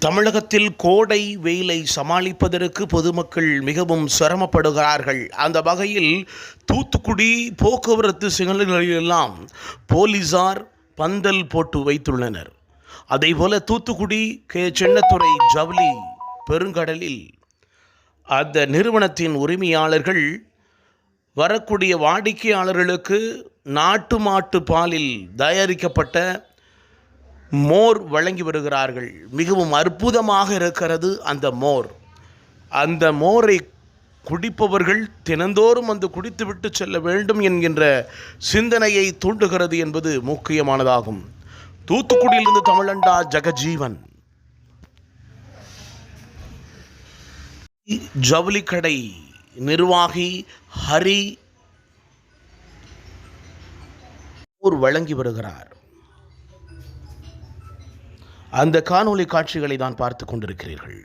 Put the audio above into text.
தமிழகத்தில் கோடை வெயிலை சமாளிப்பதற்கு பொதுமக்கள் மிகவும் சிரமப்படுகிறார்கள். அந்த வகையில் தூத்துக்குடி போக்குவரத்து சிக்னல்களிலெல்லாம் போலீசார் பந்தல் போட்டு வைத்துள்ளனர். அதேபோல தூத்துக்குடி கே. சென்னத்துறை ஜவுளி பெருங்கடலில் அந்த நிறுவனத்தின் உரிமையாளர்கள் வரக்கூடிய வாடிக்கையாளர்களுக்கு நாட்டு மாட்டு பாலில் தயாரிக்கப்பட்ட மோர் வழங்கி வருகிறார்கள். மிகவும் அற்புதமாக இருக்கிறது அந்த மோர். அந்த மோரை குடிப்பவர்கள் தினந்தோறும் வந்து குடித்துவிட்டு செல்ல வேண்டும் என்கின்ற சிந்தனையை தூண்டுகிறது என்பது முக்கியமானதாகும். தூத்துக்குடியிலிருந்து தமிழண்டா ஜெகஜீவன். ஜவுளிக்கடை நிர்வாகி ஹரி மோர் வழங்கி வருகிறார். அந்த காணொளி காட்சிகளை தான் பார்த்து கொண்டிருக்கிறீர்கள்.